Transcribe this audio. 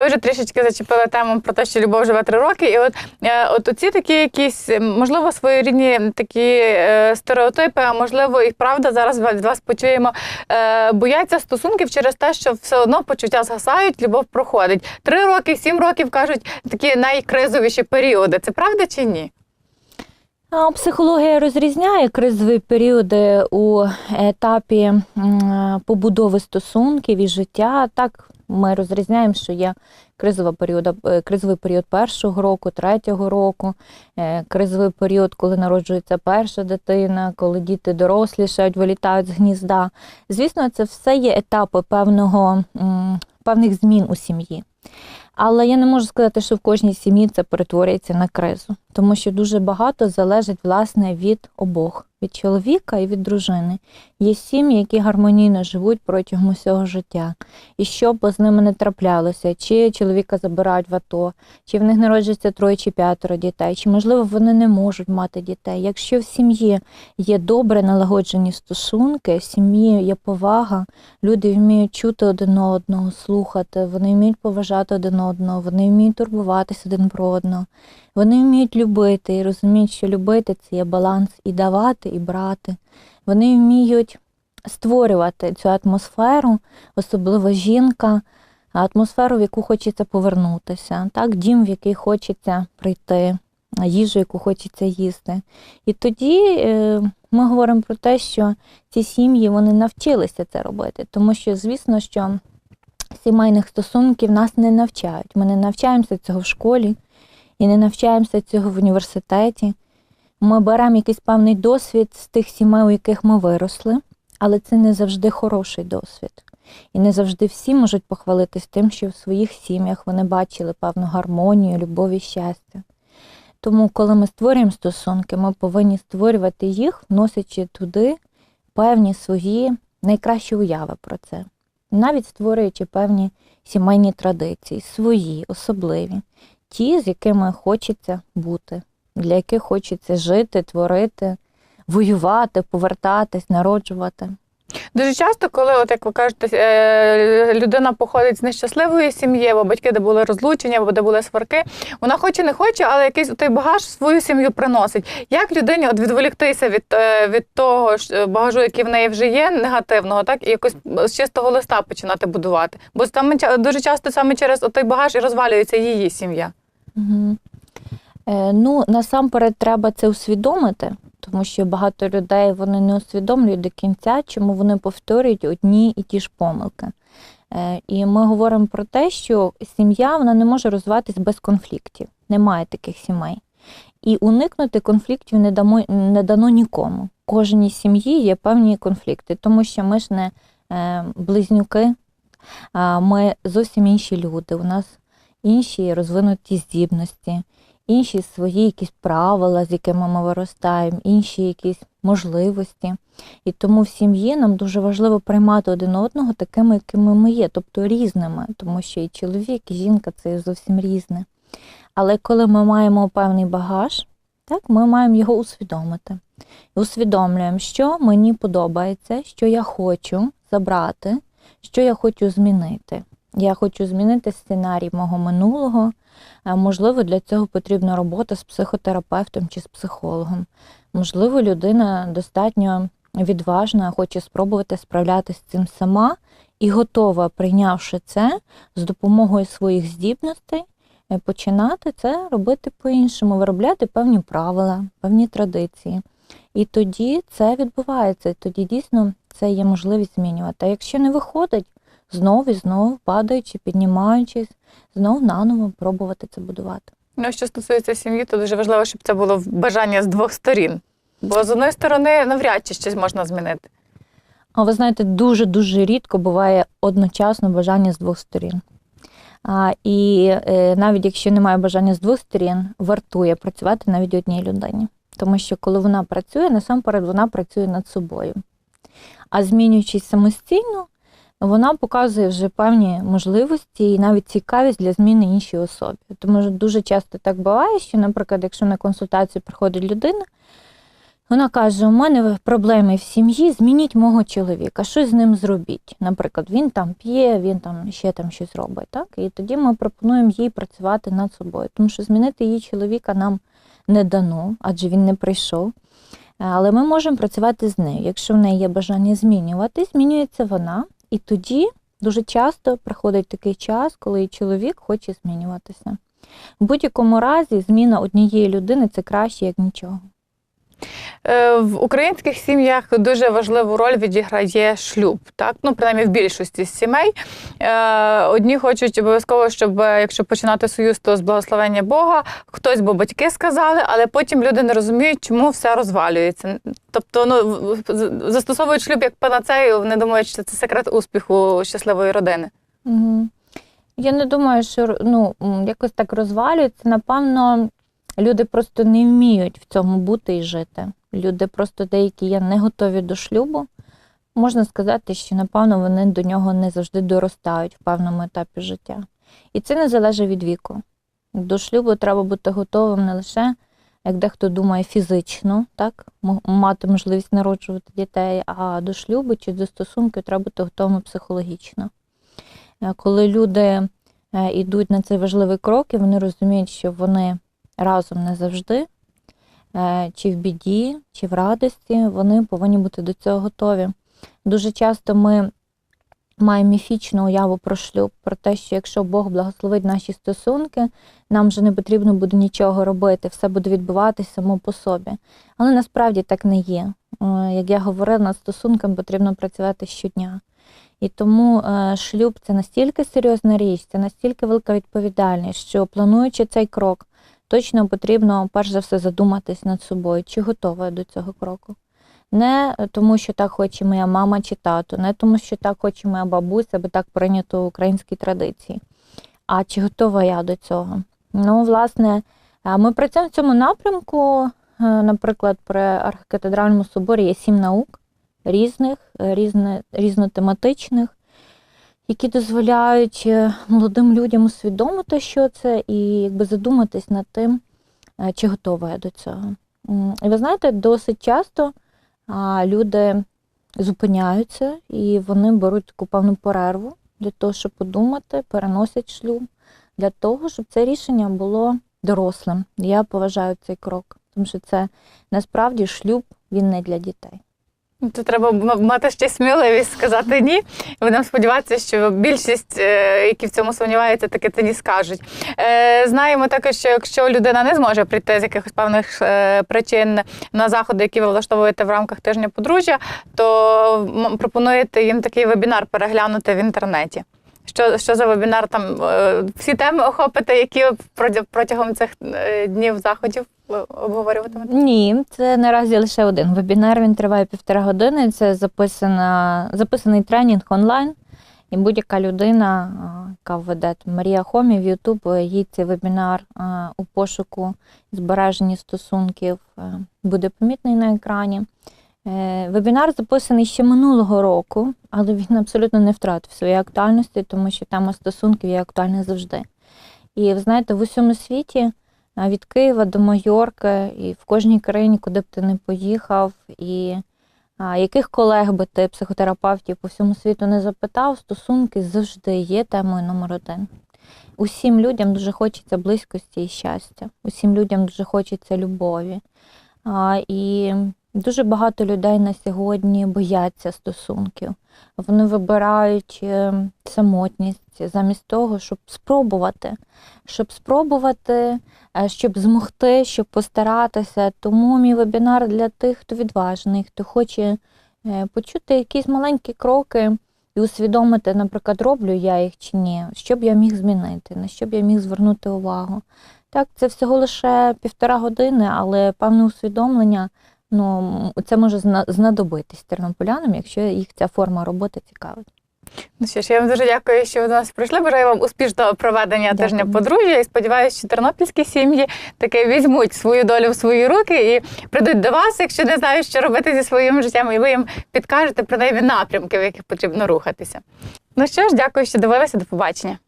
Ви вже трішечки зачепили тему про те, що любов живе три роки. І от, е, от оці такі якісь, е, можливо, своєрідні такі е, стереотипи, а можливо, і правда зараз від вас почуємо. Бояться стосунків через те, що все одно почуття згасають, любов проходить. Три роки, сім років кажуть такі найкризовіші періоди. Це правда чи ні? Психологія розрізняє кризові періоди у етапі побудови стосунків і життя. Так, ми розрізняємо, що є кризова періода, е, кризовий період першого року, третього року, е, кризовий період, коли народжується перша дитина, коли діти дорослішають, вилітають з гнізда. Звісно, це все є етапи певного, певних змін у сім'ї. Але я не можу сказати, що в кожній сім'ї це перетворюється на кризу, тому що дуже багато залежить власне від обох, від чоловіка і від дружини. Є сім'ї, які гармонійно живуть протягом усього життя. І що б з ними не траплялося, чи чоловіка забирають в АТО, чи в них народжується троє чи п'ятеро дітей, чи можливо вони не можуть мати дітей. Якщо в сім'ї є добре налагоджені стосунки, в сім'ї є повага, люди вміють чути один одного, слухати, вони вміють поважати один одного, вони вміють турбуватися один про одного. Вони вміють любити і розуміють, що любити це є баланс і давати, і брати. Вони вміють створювати цю атмосферу, особливо жінка, атмосферу, в яку хочеться повернутися, так, дім, в який хочеться прийти, їжу, яку хочеться їсти. І тоді е, ми говоримо про те, що ці сім'ї вони навчилися це робити, тому що, звісно, що сімейних стосунків нас не навчають. Ми не навчаємося цього в школі і не навчаємося цього в університеті. Ми беремо якийсь певний досвід з тих сімей, у яких ми виросли, але це не завжди хороший досвід. І не завжди всі можуть похвалитись тим, що в своїх сім'ях вони бачили певну гармонію, любов і щастя. Тому, коли ми створюємо стосунки, ми повинні створювати їх, вносячи туди певні свої найкращі уяви про це, навіть створюючи певні сімейні традиції, свої, особливі, ті, з якими хочеться бути, для яких хочеться жити, творити, воювати, повертатись, народжувати. Дуже часто, коли, от як ви кажете, е, людина походить з нещасливої сім'ї, або батьки, де були розлучення, або де були сварки, вона хоче не хоче, але якийсь той багаж свою сім'ю приносить. Як людині от відволіктися від, е, від того ж багажу, який в неї вже є, негативного, так і якось з чистого листа починати будувати? Бо саме дуже часто саме через той багаж і розвалюється її сім'я. Е, ну, насамперед треба це усвідомити, тому що багато людей вони не усвідомлюють до кінця, чому вони повторюють одні і ті ж помилки. Е, і ми говоримо про те, що сім'я вона не може розвиватись без конфліктів. Немає таких сімей. І уникнути конфліктів не, дамо, не дано нікому. Кожній сім'ї є певні конфлікти, тому що ми ж не е, близнюки, ми зовсім інші люди. У нас інші розвинуті здібності, інші свої якісь правила, з якими ми виростаємо, інші якісь можливості. І тому в сім'ї нам дуже важливо приймати один одного такими, якими ми є, тобто різними, тому що і чоловік, і жінка це зовсім різне. Але коли ми маємо певний багаж, так, ми маємо його усвідомити. І усвідомлюємо, що мені подобається, що я хочу забрати, що я хочу змінити. Я хочу змінити сценарій мого минулого. Е, Можливо, для цього потрібна робота з психотерапевтом чи з психологом. Можливо, людина достатньо відважна, хоче спробувати справлятися з цим сама і готова, прийнявши це з допомогою своїх здібностей, е, починати це робити по-іншому, виробляти певні правила, певні традиції. І тоді це відбувається, тоді дійсно це є можливість змінювати. А якщо не виходить, знов і знов падаючи, піднімаючись, знов наново пробувати це будувати. Ну, що стосується сім'ї, то дуже важливо, щоб це було бажання з двох сторін. Бо з одної сторони навряд чи щось можна змінити. А ви знаєте, дуже-дуже рідко буває одночасно бажання з двох сторін. А, і е, навіть якщо немає бажання з двох сторін, вартує працювати навіть одній людині. Тому що коли вона працює, насамперед вона працює над собою. А змінюючись самостійно, вона показує вже певні можливості і навіть цікавість для зміни іншій особі. Тому що дуже часто так буває, що, наприклад, якщо на консультацію приходить людина, Вона каже: у мене проблеми в сім'ї, змініть мого чоловіка, щось з ним зробіть. Наприклад, він там п'є, він там ще там щось робить. Так? І тоді ми пропонуємо їй працювати над собою, тому що змінити її чоловіка нам не дано, адже він не прийшов. Але ми можемо працювати з нею. Якщо в неї є бажання змінювати, змінюється вона, і тоді дуже часто приходить такий час, коли чоловік хоче змінюватися. В будь-якому разі зміна однієї людини це краще, як нічого. Е, В українських сім'ях дуже важливу роль відіграє шлюб. Так, ну принаймні в більшості сімей. Е, Одні хочуть обов'язково, щоб е, якщо починати союз, то з благословення Бога, хтось, бо батьки сказали, але потім люди не розуміють, чому все розвалюється. Тобто, ну застосовують шлюб як панацею, вони думають, що це секрет успіху щасливої родини. Угу. Я не думаю, що ну, якось так розвалюється. Напевно, люди просто не вміють в цьому бути і жити. Люди просто деякі є не готові до шлюбу. Можна сказати, що напевно вони до нього не завжди доростають в певному етапі життя. І це не залежить від віку. До шлюбу треба бути готовим не лише, як дехто думає, фізично, так, мати можливість народжувати дітей, а до шлюбу чи до стосунків треба бути готовим психологічно. Е, Коли люди е, йдуть на цей важливий крок, і вони розуміють, що вони разом не завжди, е, чи в біді, чи в радості, вони повинні бути до цього готові. Дуже часто ми маємо міфічну уяву про шлюб, про те, що якщо Бог благословить наші стосунки, нам вже не потрібно буде нічого робити, все буде відбуватися само по собі. Але насправді так не є. Е, Як я говорила, над стосунками потрібно працювати щодня. І тому е, шлюб це настільки серйозна річ, це настільки велика відповідальність, що плануючи цей крок, точно потрібно перш за все задуматись над собою, чи готова я до цього кроку. Не тому, що так хоче моя мама чи тато, не тому, що так хоче моя бабуся, бо так прийнято в українській традиції. А чи готова я до цього? Ну, власне, е, ми працюємо в цьому напрямку. Е, Наприклад, при архікатедральному соборі є сім наук різних, е, різне, різнотематичних, які дозволяють е, молодим людям усвідомити, що це, і якби задуматись над тим, е, чи готова я до цього. І ви знаєте, досить часто люди зупиняються і вони беруть таку певну перерву для того, щоб подумати, переносять шлюб, для того, щоб це рішення було дорослим. Я поважаю цей крок, тому що це насправді шлюб він не для дітей. Тут треба м- мати ще сміливість сказати ні. Будемо сподіватися, що більшість, е, які в цьому сумніваються, таки тоді скажуть. Е, Знаємо також, що якщо людина не зможе прийти з якихось певних е, причин на заходи, які ви влаштовуєте в рамках тижня подружжя, то пропонуєте їм такий вебінар переглянути в інтернеті. Що, що за вебінар там е, всі теми охопите, які протягом цих е, днів заходів обговорюватимете? Ні, це наразі лише один вебінар. Він триває півтора години. Це записана, записаний тренінг онлайн. І будь-яка людина, яка введе там Марія Хомі в Ютуб, їй цей вебінар у пошуку збереження стосунків е, буде помітний на екрані. Е, Вебінар записаний ще минулого року, але він абсолютно не втратив своєї актуальності, тому що тема стосунків є актуальна завжди. І ви знаєте, в усьому світі від Києва до Майорки, і в кожній країні, куди б ти не поїхав, і яких колег би ти, психотерапевтів по всьому світу не запитав, стосунки завжди є темою номер один. Усім людям дуже хочеться близькості і щастя, усім людям дуже хочеться любові. І дуже багато людей на сьогодні бояться стосунків. Вони вибирають е, самотність замість того, щоб спробувати, щоб спробувати е, щоб змогти, щоб постаратися. Тому мій вебінар для тих, хто відважений, хто хоче е, почути якісь маленькі кроки і усвідомити, наприклад, роблю я їх чи ні, що б я міг змінити, на що б я міг звернути увагу. Так, це всього лише півтора години, але певне усвідомлення. Ну, це може знадобитись тернополянам, якщо їх ця форма роботи цікавить. Ну що ж, я вам дуже дякую, що ви до нас прийшли. Бажаю вам успішного проведення Дякую. тижня подружжя. І сподіваюся, що тернопільські сім'ї таки візьмуть свою долю в свої руки і прийдуть до вас, якщо не знають, що робити зі своїм життям, і ви їм підкажете принаймні напрямки, в яких потрібно рухатися. Ну що ж, дякую, що дивилися. До побачення.